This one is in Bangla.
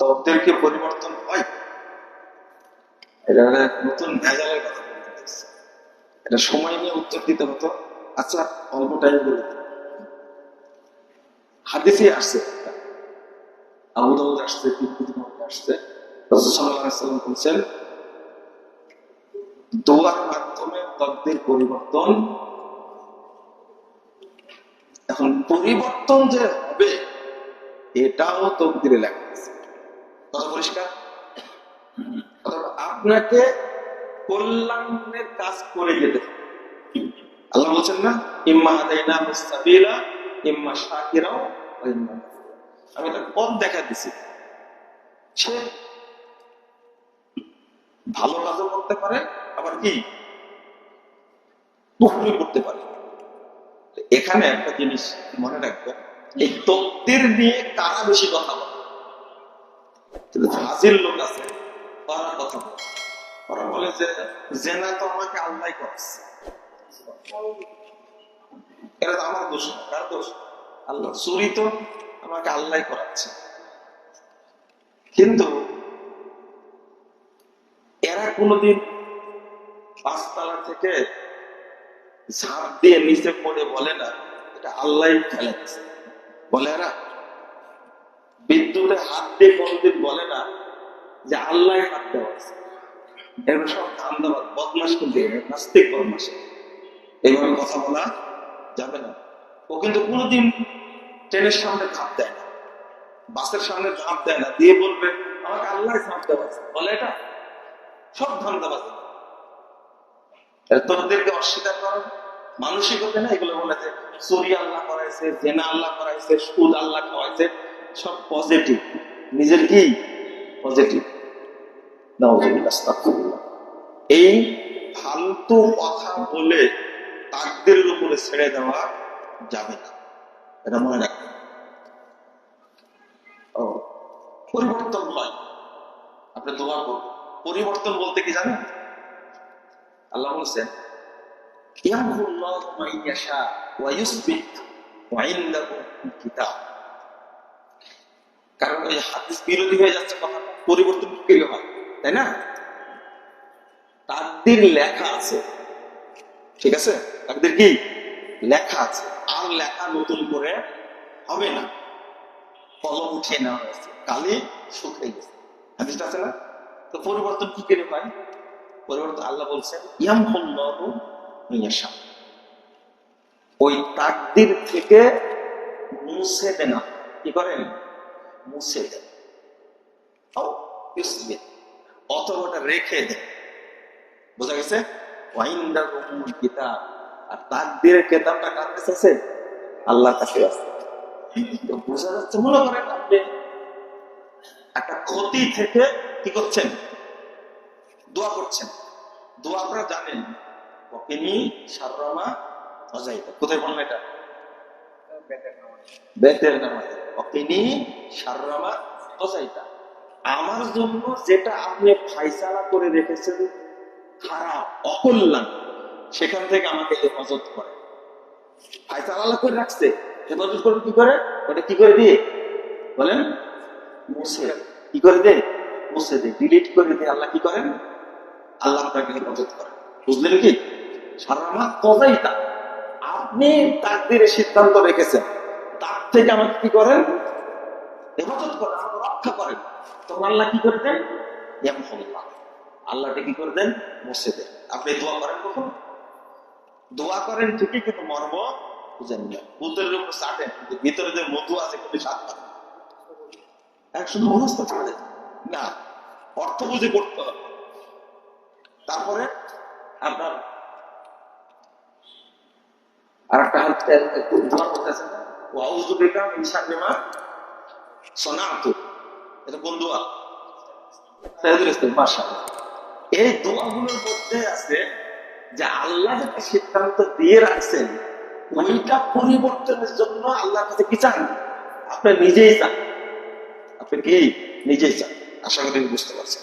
তকদেরকে পরিবর্তন হয়? এটা নতুন ভেজালের কথা এটা সময় নিয়ে উত্তর দিতে হতো। আচ্ছা অল্প টাইম বলে। হাদিসে আসছে আসছে আসছে। দোয়ার মাধ্যমে তকদের পরিবর্তন এখন পরিবর্তন যে হবে, এটাও তকদিরে লেখা আছে। কথা পরিষ্কার? আপনাকে কল্যাণের কাজ করে যেতে হবে। আল্লাহ বলছেন না? ইম্মা হাদাইনা মুস্তাবিলা ইম্মা শাকিরাও ইম্মা আমি তার পথ দেখা দিছি। সে ভালো কাজও করতে পারে আবার কি? পুকুরি করতে পারে। এখানে একটা জিনিস মনে রাখবেন এই তত্ত্বের নিয়ে কারা বেশি কথা বলে? কিন্তু লোক আছে তো আমাকে আল্লাহ আল্লাহ করাচ্ছে। কিন্তু এরা কোনোদিন পাঁচতলা থেকে ঝাঁপ দিয়ে নিচে পড়ে বলে না, এটা আল্লাহ ফেলে দিচ্ছে বলে এরা বিদ্যুতে হাত দিয়ে কোনদিন বলে না যে আল্লাহ হাত দেওয়া আছে। এগুলো সব ধান্দাবাদ বদমাস কিন্তু নাস্তিক বদমাস এইভাবে কথা বলা যাবে না। ও কিন্তু কোনোদিন ট্রেনের সামনে ধাপ দেয় না, বাসের সামনে ধাপ দেয় না, দিয়ে বলবে, আমাকে আল্লাহ ধাপ দেওয়া আছে। বলে এটা? সব ধান্দাবাজ তোদেরকে অস্বীকার করো মানসিকতা না এগুলো বলে যে চুরি আল্লাহ করাইছে, জেনা আল্লাহ করাইছে, সুদ আল্লাহ খাওয়াইছে। সব পজিটিভ নিজের কি? পজিটিভ এই ফালতু কথা বলে তাকদের উপরে ছেড়ে দেওয়া যাবে না। এটা মনে রাখবে পরিবর্তন হয় আপনি দোয়া করুন। পরিবর্তন বলতে কি জানেন? আল্লাহ বলছেন, ইয়াহুল্লাহু মাইয়াশা ওয়া ইউসবিত ওয়া ইন্দাহু কিতাব। কারণ ওই হাদিস বিরোধী হয়ে যাচ্ছে কথা, পরিবর্তন কি হয়? তাই না? তাকদির লেখা আছে। ঠিক আছে? তাকদির কি? লেখা আছে। আর লেখা নতুন করে হবে না। কলম উঠিয়ে নেওয়া হয়েছে। কালি শুকিয়ে গেছে। হাদিসটা আছে না? তো পরিবর্তন কি করে হয়? পরিবর্তন আল্লাহ বলছেন, ইয়ামহুল্লাহু মিয়াশা ওই তাকদির থেকে মুছে দেন। কি করেন? মুছে দেন। অথবা ওটা রেখে দেন। বোঝা গেছে? আর কেতাবটা কার কাছে আছে? কাছে আছে। বোঝা যাচ্ছে মনে করেন আপনি একটা ক্ষতি থেকে কি করছেন? দোয়া করছেন। দোয়া আপনারা জানেন। কোথায় বললেন এটা? বেতের নামাজে। ওকিনি সাররামা অজাইতা আমার জন্য যেটা আপনি ফাইসালা করে রেখেছেন, খারাপ, অকল্যাণ, সেখান থেকে আমাকে হেফাজত করে। ফাইসালা করে রাখছে। হেফাজত করে কি করে? ওটা কি করে দিয়ে? বলেন, মুছে। কি করে দে মুছে দে ডিলিট করে দে আল্লাহ কি করেন? আল্লাহ আপনাকে হেফাজত করেন। বুঝলেন কি? সারামা কজাই তা আপনি তাকদিরের সিদ্ধান্ত রেখেছেন। তার থেকে আমাকে কি করেন? হেফাজত করেন, আমাকে রক্ষা করেন। তখন আল্লাহ কি করে আল্লাহটা কি করে দেন? আপনি দোয়া করেন কখন? দোয়া করেন ঠিকই, কিন্তু মর্ম বুঝেন না। বুদ্ধের উপর কিন্তু ভিতরে যে মধু আছে, কিন্তু স্বাদ। এক শুধু চলে না, অর্থ বুঝে করতে হবে। তারপরে আপনার আর একটা হাতে দোয়া করতেছে ওয়াউযু বিকা মিন শাররি মা সনাতু এটা কোন দোয়া? সাইদুল ইসলাম, মাশাআল্লাহ। এই দোয়াগুলোর মধ্যে আছে যে আল্লাহ যেটা সিদ্ধান্ত দিয়ে রাখছেন, ওইটা পরিবর্তনের জন্য আল্লাহর কাছে কি চান? আপনি নিজেই চান। আপনি কি নিজেই চান? আশা করি বুঝতে পারছেন।